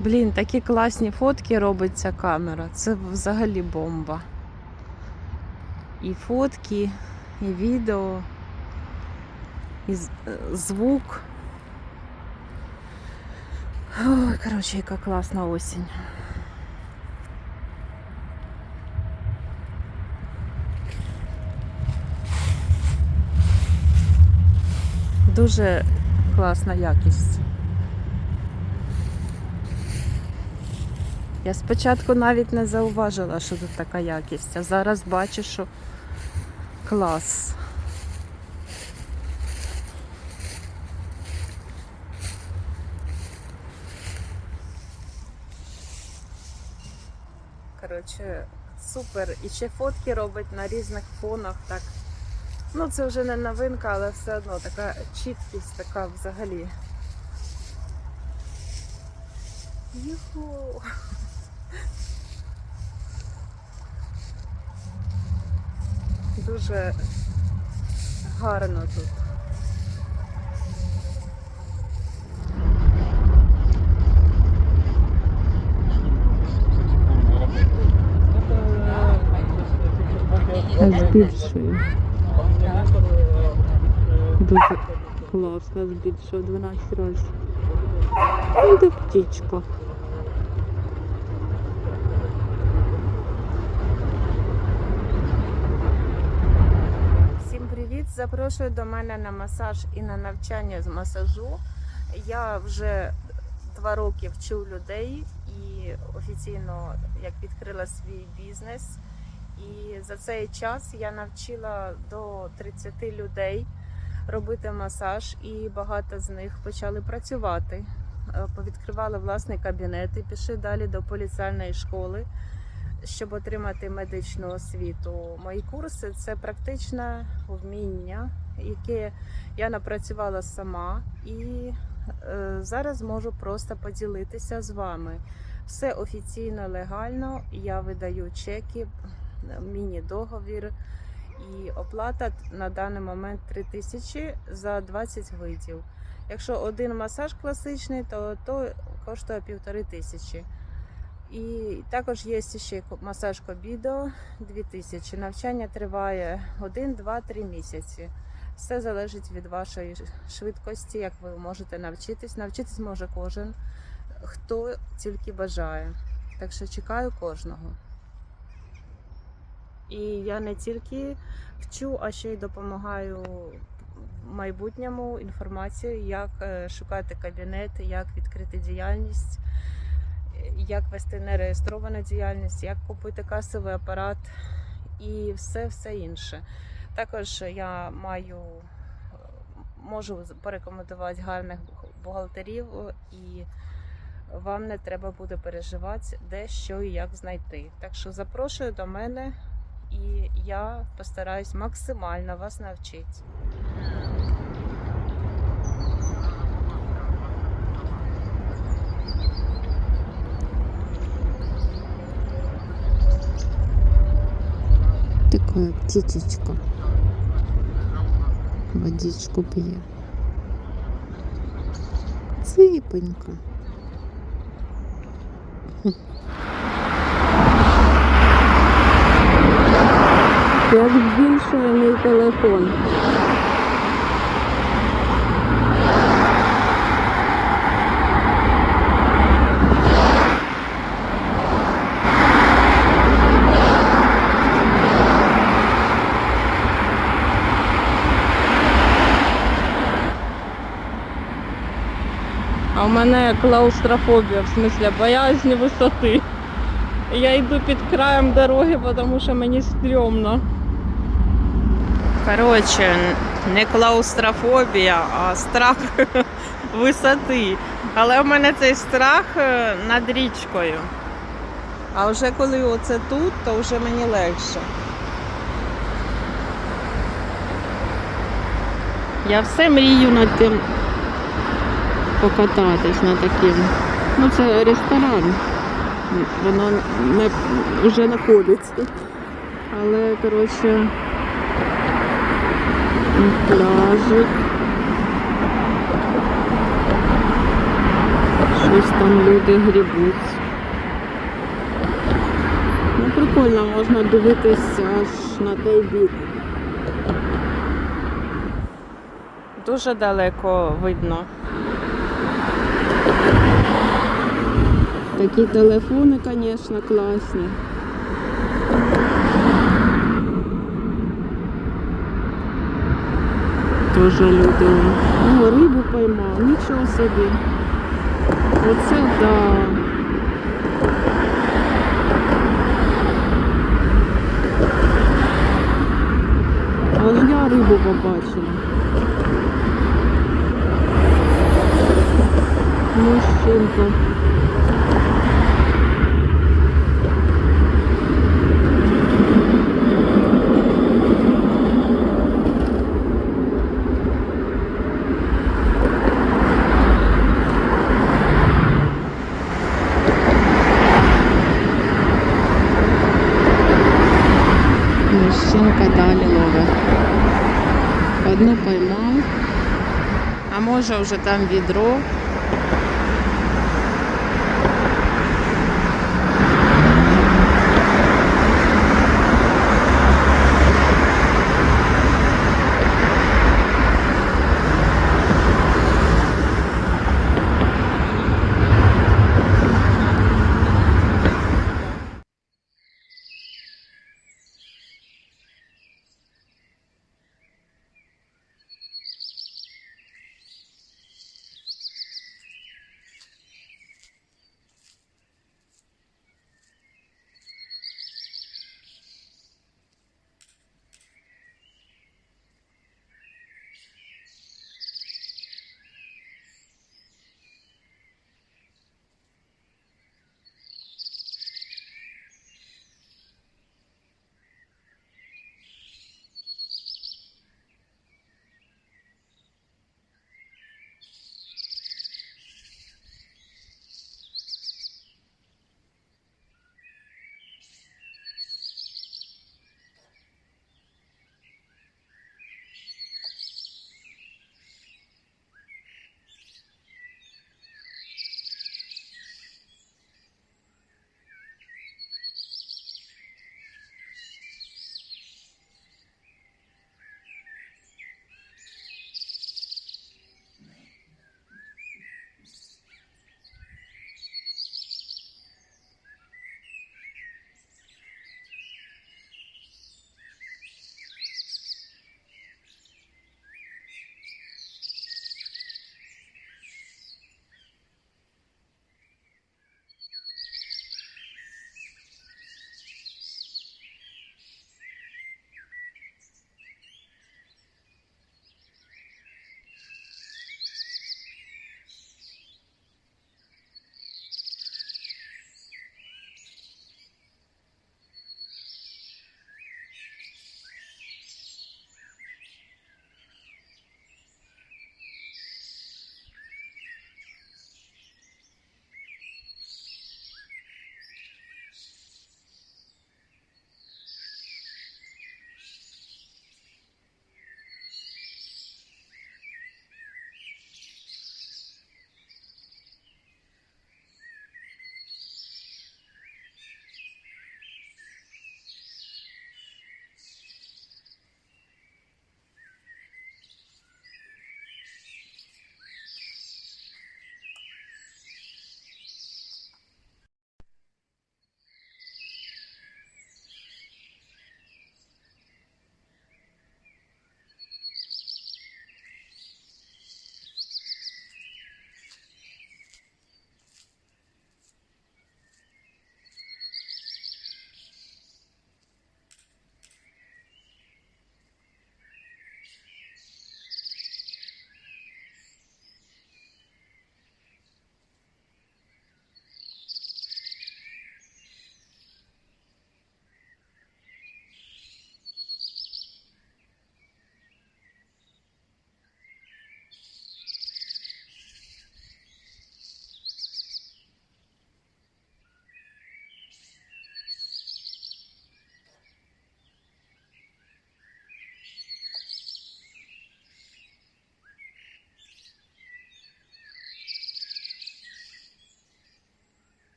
Блін, такі класні фотки робить ця камера. Це взагалі бомба. І фотки, і відео, і е, звук. Ой, коротше, яка класна осінь. Дуже класна якість. Я спочатку навіть не зауважила, що тут така якість, а зараз бачу, що клас. Коротше, супер. І ще фотки робить на різних фонах. Так. Ну, це вже не новинка, але все одно така чіткість така взагалі. Юху. Дуже гарно тут. Збільшую. Дуже класно збільшую 12 разів. Ну, де птічка. Привіт! Запрошую до мене на масаж і на навчання з масажу. Я вже два роки вчу людей і офіційно як відкрила свій бізнес. І за цей час я навчила до 30 людей робити масаж, і багато з них почали працювати. Е, Повідкривали власний кабінет і пішли далі до поліціальної школи, щоб отримати медичну освіту. Мої курси це практичне вміння, яке я напрацювала сама, і е, зараз можу просто поділитися з вами. Все офіційно легально. Я видаю чеки, міні-договір. І оплата на даний момент 3 тисячі за 20 видів. Якщо один масаж класичний, то, то коштує півтори тисячі. І також є ще масаж Кобідо 2000. Навчання триває 1, 2, 3 місяці. Все залежить від вашої швидкості, як ви можете навчитись. Навчитись може кожен, хто тільки бажає. Так що чекаю кожного. І я не тільки вчу, а ще й допомагаю майбутньому інформацію, як е, шукати кабінет, як відкрити діяльність, як вести нереєстровану діяльність, як купити касовий апарат і все все інше. Також я маю можу порекомендувати гарних бухгалтерів і вам не треба буде переживати, де що і як знайти. Так що запрошую до мене і я постараюсь максимально вас навчити. Такая птичечка. Водичку пье. Цыпонька. Як збільшує мій телефон. А у мене клаустрофобія, в смысле боязнь висоти. Я йду під краєм дороги, тому що мені стрьомно. Коротше, не клаустрофобія, а страх висоти. Але в мене цей страх е, над річкою. А вже коли оце тут, то вже мені легше. Я все мрію над тим покататись на таким. Ну це ресторан. Воно не, вже знаходиться. Але, коротше, пляжик. Щось там люди грібуть. Ну, прикольно, можна дивитися аж на той бік. Дуже далеко видно. Такі телефони, звісно, класні. Тоже люди. О, рибу поймав, нічого собі. Оце да. Аж я рибу побачила. Мужчинка. Мужчинка далі ловить. Одну поймав, а може вже там відро